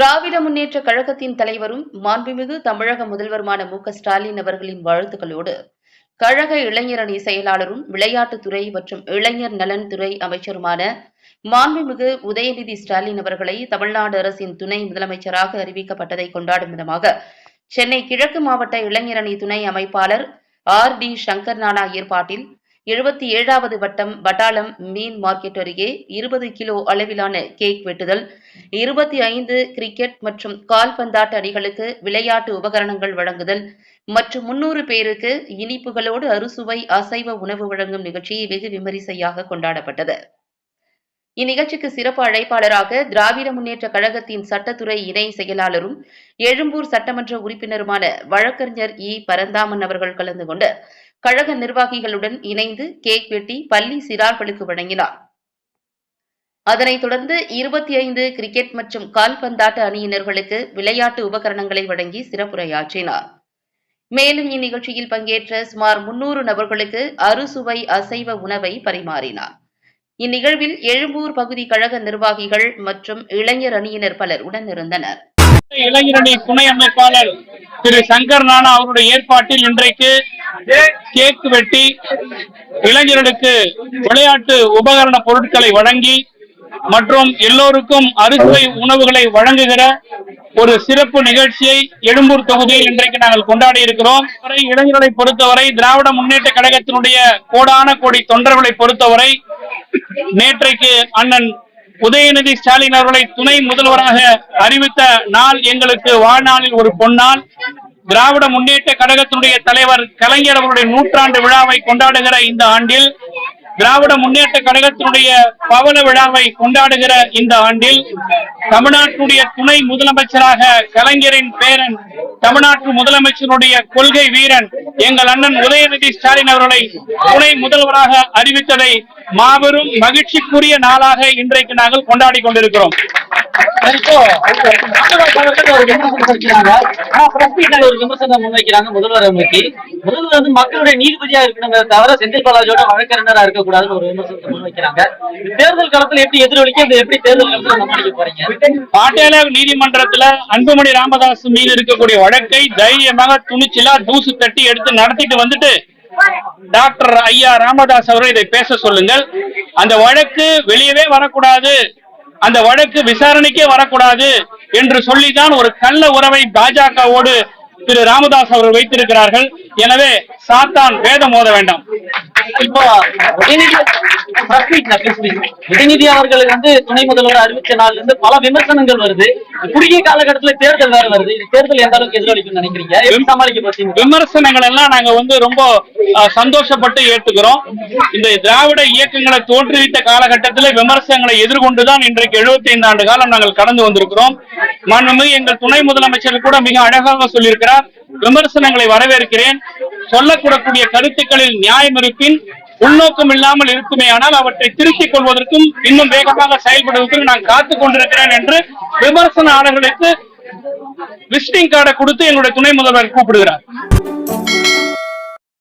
திராவிட முன்னேற்ற கழகத்தின் தலைவரும் மாண்புமிகு தமிழக முதல்வருமான மு ஸ்டாலின் அவர்களின் வாழ்த்துக்களோடு கழக இளைஞரணி செயலாளரும் விளையாட்டுத்துறை மற்றும் இளைஞர் நலன் துறை அமைச்சருமான மாண்புமிகு உதயநிதி ஸ்டாலின் அவர்களை தமிழ்நாடு அரசின் துணை முதலமைச்சராக அறிவிக்கப்பட்டதை கொண்டாடும் விதமாக சென்னை கிழக்கு மாவட்ட இளைஞரணி துணை அமைப்பாளர் ஆர் டி சங்கர் நானா ஏற்பாட்டில் எழுபத்தி ஏழாவது வட்டம் வட்டாளம் மீன் மார்க்கெட் அருகே இருபது கிலோ அளவிலான கேக் வெட்டுதல். இருபத்தி ஐந்து கிரிக்கெட் மற்றும் கால்பந்தாட்ட அணிகளுக்கு விளையாட்டு உபகரணங்கள் வழங்குதல். மற்றும் முன்னூறு பேருக்கு இனிப்புகளோடு அறுசுவை அசைவ உணவு வழங்கும் நிகழ்ச்சி வெகு விமரிசையாக கொண்டாடப்பட்டது. இந்நிகழ்ச்சிக்கு சிறப்பு அழைப்பாளராக திராவிட முன்னேற்ற கழகத்தின் சட்டத்துறை இணை செயலாளரும் எழும்பூர் சட்டமன்ற உறுப்பினருமான வழக்கறிஞர் இ. பரந்தாமன் அவர்கள் கலந்து கொண்டு கழக நிர்வாகிகளுடன் இணைந்து கேக் வெட்டி பள்ளி சிறார்களுக்கு வழங்கினார் அதனைத் தொடர்ந்து இருபத்தி ஐந்து கிரிக்கெட் மற்றும் கால்பந்தாட்ட அணியினர்களுக்கு விளையாட்டு உபகரணங்களை வழங்கி சிறப்புரையாற்றினார். மேலும் இந்நிகழ்ச்சியில் பங்கேற்ற சுமார் முன்னூறு நபர்களுக்கு அறுசுவை அசைவ உணவை பரிமாறினார். இந்நிகழ்வில் எழும்பூர் பகுதி கழக நிர்வாகிகள் மற்றும் இளைஞர் அணியினர் பலர் உடனிருந்தனர். இளைஞரணி துணை அமைப்பாளர் திரு சங்கர் நானா அவருடைய ஏற்பாட்டில் இன்றைக்கு கேக் வெட்டி இளைஞர்களுக்கு விளையாட்டு உபகரண பொருட்களை வழங்கி மற்றும் எல்லோருக்கும் அறுசுவை உணவுகளை வழங்குகிற ஒரு சிறப்பு நிகழ்ச்சியை எழும்பூர் தொகுதியில் இன்றைக்கு நாங்கள் கொண்டாடி இருக்கிறோம். இளைஞர்களை பொறுத்தவரை திராவிட முன்னேற்ற கழகத்தினுடைய கோடான கோடி தொண்டர்களை பொறுத்தவரை நேற்றைக்கு அண்ணன் உதயநிதி ஸ்டாலின் அவர்களை துணை முதல்வராக அறிவித்த நாள் எங்களுக்கு வாழ்நாளில் ஒரு பொன்னாள். திராவிட முன்னேற்ற கழகத்தினுடைய தலைவர் கலைஞர் அவருடைய நூற்றாண்டு விழாவை கொண்டாடுகிற இந்த ஆண்டில் திராவிட முன்னேற்ற கழகத்தினுடைய பவன விழாவை கொண்டாடுகிற இந்த ஆண்டில் தமிழ்நாட்டுடைய துணை முதலமைச்சராக கலைஞரின் பேரன் தமிழ்நாட்டு முதலமைச்சருடைய கொள்கை வீரன் எங்கள் அண்ணன் உதயநிதி ஸ்டாலின் அவர்களை துணை முதல்வராக அறிவித்ததை மாபெரும் மகிழ்ச்சிக்குரிய நாளாக இன்றைக்கு நாங்கள் கொண்டாடி கொண்டிருக்கிறோம். இப்போ விமர்சனம் வைக்கிறாங்க ஆனா பிரஸ் முன்வைக்கிறாங்க முதல்வரை நோக்கி முதல்வர் வந்து மக்களுடைய நீதிபதியா இருக்கணுங்க தவிர செந்தில் பாலாஜியோட வழக்கறிஞரா இருக்கக்கூடாதுன்னு ஒரு விமர்சனத்தை முன்வைக்கிறாங்க. தேர்தல் காலத்துல எப்படி எதிரொலிக்க இந்த எப்படி தேர்தல் காலத்துல சமாளிக்க போறீங்க? பாட்டியால நீதிமன்றத்துல அன்புமணி ராமதாஸ் மீது இருக்கக்கூடிய வழக்கை தைரியமாக துணிச்சலா தூசு தட்டி எடுத்து நடத்திட்டு வந்துட்டு டாக்டர் ஐயா ராமதாஸ் அவர்கள் இதை பேச சொல்லுங்கள். அந்த வழக்கு வெளியவே வரக்கூடாது. அந்த வழக்கு விசாரணைக்கே வரக்கூடாது. என்று சொல்லிதான் ஒரு கள்ள உறவை பாஜகவோடு திரு ராமதாஸ் அவர்கள் வைத்திருக்கிறார்கள். எனவே சாத்தான் வேதம் மோத வேண்டாம். இப்போ உதயநிதி press meet ல please, please. உதயநிதி அவர்கள் வந்து துணை முதல்வர் அறிவிச்ச நாள்ல இருந்து பல விமர்சனங்கள் வருது. குறுகிய காலகட்டத்துல தேர்தல் வேற வருது. இது தேர்தல் எந்த அளவுக்கு எதிரொலிக்கும் நினைக்கிறீங்க? சமாளிக்க போறீங்க? விமர்சனங்கள் எல்லாம் நாங்க வந்து ரொம்ப சந்தோஷப்பட்டு ஏற்றுக்கிறோம் இந்த திராவிட இயக்கங்களை தோற்றுவித்த காலகட்டத்தில் விமர்சனங்களை எதிர்கொண்டுதான் இன்றைக்கு 75 ஆண்டு காலம் நாங்கள் கடந்து வந்திருக்கிறோம். மாண்புமிகு எங்கள் துணை முதலமைச்சர் கூட மிக அழகாக சொல்லியிருக்கிறார். விமர்சனங்களை வரவேற்கிறேன். சொல்லக்கூடக்கூடிய கருத்துக்களில் நியாயம் இருப்பின் உள்நோக்கம் இல்லாமல் இருக்குமே ஆனால் அவற்றை திருத்திக் கொள்வதற்கும் இன்னும் வேகமாக செயல்படுவதற்கும் நான் காத்துக் கொண்டிருக்கிறேன் என்று விமர்சனயாளர்களுக்கு விசிட்டிங் கார்டை கொடுத்து எங்களுடைய துணை முதல்வர் கூப்பிடுகிறார்.